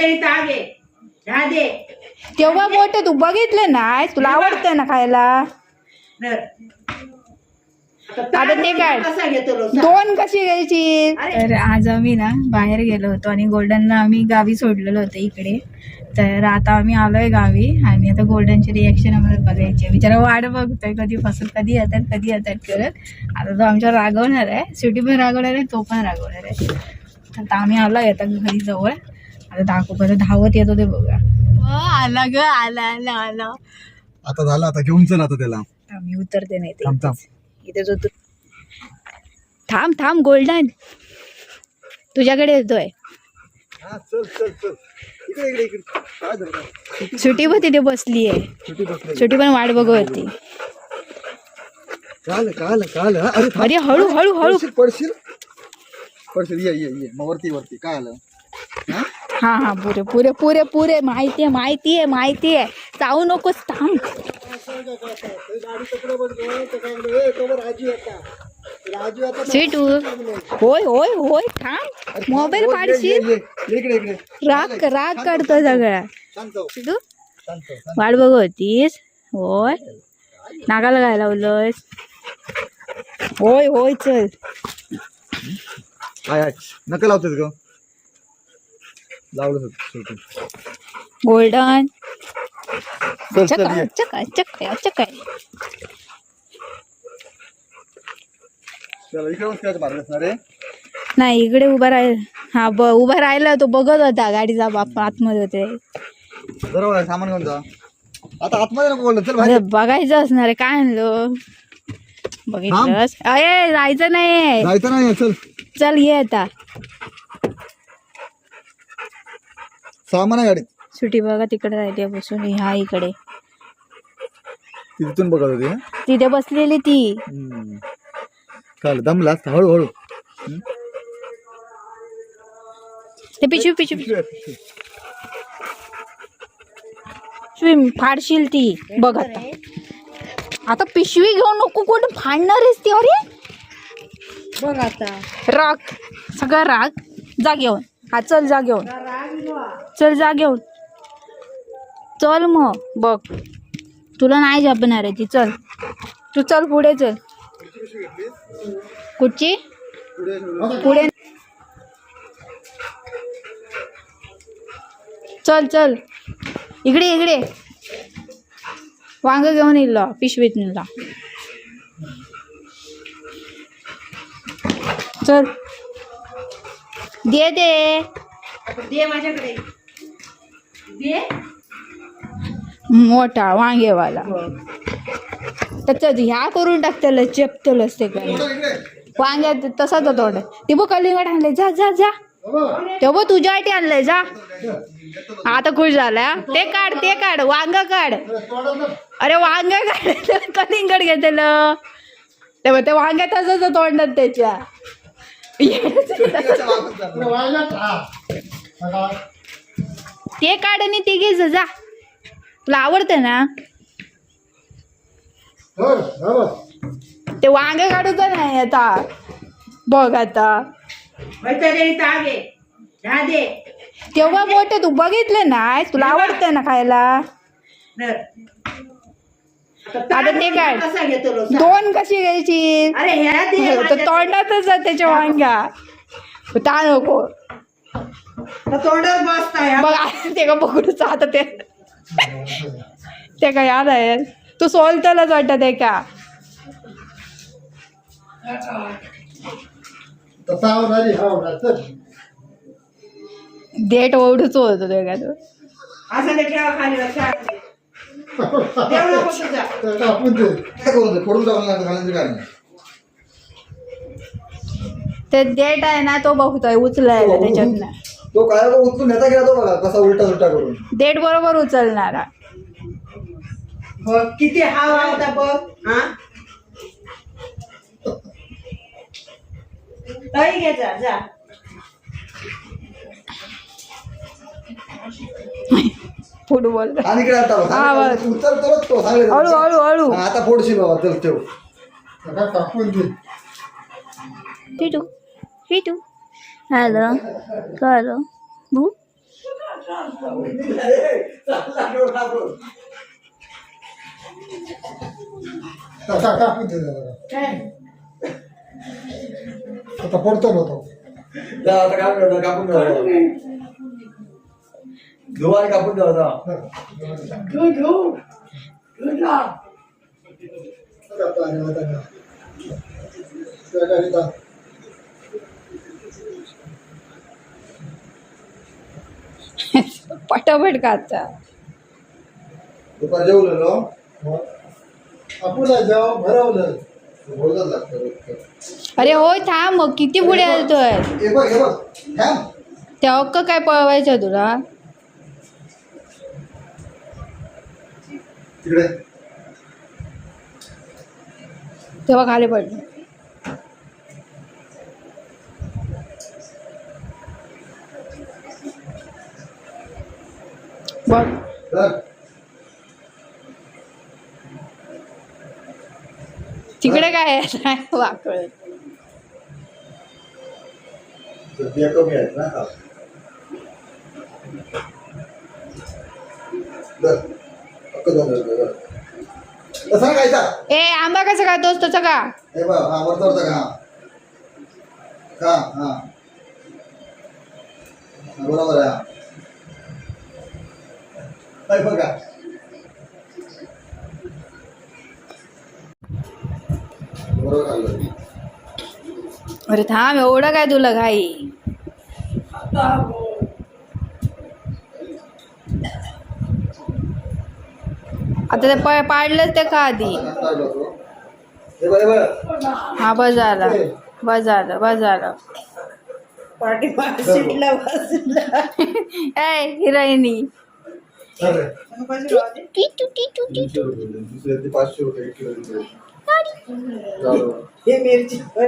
ताग तेव्हा मोठे तू बघितले नाही तुला आवडतंय ना खायला. आता ते काय? कसा घेतो लो सांग. दोन कशी घ्यायची अरे. तर आज आम्ही ना बाहेर गेलो होतो आणि गोल्डनला आम्ही गावी सोडलेलं होतं इकडे तर आता आम्ही आलोय गावी आणि आता गोल्डनची रिएक्शन आम्हाला बघायची. बिचारा वाट बघतोय कधी फसून कधी येतात कधी येतात करत आता तो आमच्यावर रागवणार आहे सिटी पण रागवणार आहे तो पण रागवणार आहे आता आम्ही आलोय आता घरी जवळ आता दाखवू कसं धावत येतो ते बघा आला ग आला आला आला. आता झालं आता घेऊन चल आता त्याला. आम्ही उतरते नाही ते. थांब थांब. इथे जो तू थांब थांब गोल्डन. तुझ्याकडे येतोय. हा चल चल चल. इकडे इकडे इकडे. काय झालं सुटी पण तिथे बसली आहे. सुटी पण वाट बघत होती काल काल काल हा? अरे हळू हळू हळू. पडशील पडशील? पडशील ये ये ये. मग वरती वरती. काय आलं? हा हा पुरे पुरे पुरे पुरे माहिती आहे माहिती आहे माहिती आहे जाऊ नकोस थांब. स्वीटू होय होय होय थांब. मोबाईल पाडशील राग राग काढतो सगळा. तू वाट बघत होतीस? होय. नागाला काय लावलंस होय होय चल. नका लावतेस ग. लावलं गोल्डन. चक चक चक चक नाही इकडे उभा राहील. हा ब उभा राहिला तो बघत होता गाडीचा बाप आतमध्ये होते. बरोबर सामान घेऊन जा. आता आतमध्ये नको बोललं चल बघायचं असणार आहे काय आणलं? बघितलंस? अरे जायचं नाही जायचं नाही चल. चल ये आता. सामान आहे गाडीत सुटी बघा तिकडे राहिली आहे बसून. ह्या इकडे. ती तिथून बघत होती हा? तिथे बसलेली ती. हम्म. चालेल दमलास हळूहळू. ते पिशवी पिशवी पिशवी फाडशील ती. बघ आता. आता पिशवी घेऊन नको कोण फाडणार आहेस ती अरे बघ आता. राग. सगळा राग. जा घेऊन. हा चल जा घेऊन. चल जा घेऊन. चल मग बघ. तुला नाही झपणार आहे ती चल. तू चल पुढे चल. कुठची? पुढे. चल चल. इकडे इकडे. वांग घेऊन येईल पिशवीत नेला चल. दे दे. माझ्याकडे. दे. मोठा वांगेवाला. त्याच्यात ह्या करून टाकतेल चेपतेलच ते काय वांग्यात तसाच तोंड. ते बघ कलिंगड आणलंय जा जा जा. ते बघ तुझ्यासाठी आणलंय जा. आता खुश झाला. ते काढ ते काढ. वांग काढ. अरे वांग काढ. कलिंगड घेतलं. ते बघ ते वांग्या तसंच तोंडात त्याच्या. ते काढ आणि ते घे जा तुला आवडते ना? ते वांगे काढूच नाही आता. बघ आता. तेव्हा मोठे तू बघितले नाही. तुला आवडते ना खायला. आता ते काय? कसा घेतो. दोन कशी घ्यायची? अरे ह्या दे तर माझ्या- तोंडातच आहे त्याच्या वांग्या. ता नको. तर तोंडात बसताय बघ आता ते का पकडूच आता ते. ते काय याद आहे? तू सोलतलच वाटत आहे का? डेट ओढूच होतो ते का तू. असं ते ठेवा खाली लक्षात तुझा काय करून दे, फोडून टाकून लागलं, घालायचं काय नाही. ते डेट आहे ना तो बघतोय उचलायला त्याच्यातनं. तो काय बघ, उचलून नेता गेला तो बघा कसा उलटा उलटा करून. डेट बरोबर उचलणारा. बघ किती हवा होता बघ हा? तरी घे जा जा. फुटबॉल आणि इकडे आता बघ. हा, बघ. उचल तरच तो सांगेल. हळू हळू हळू हा, आता फोडशील बाबा चल का- कापून? आता आता ठेवता घेऊ घेऊ घेऊन जा. आता? आता. पटापट काचा दुपार जेवलेलो जाऊ भरवलं. बोलत लागतं अरे होय थांब मग. किती पुढे आलतोय? हे बघ हे बघ. थांब. त्या अक्क काय पळवायचं तुला? तिकडे. तेव्हा खाली पडलं. बघ. तिकडे काय वाकळ. सध्या कमी आहेत ना तसा खायचा ए आंबा कसा खातोस तसं का? हे बघ हा वरचा वरचा का हा हा. हा. बरोबर आहे हा. काय बघा. बरोबर खाल्लं अरे थांब एवढं काय तुला घाई? आता ते का आधी हा बस झालं. बस झालं बस झालं.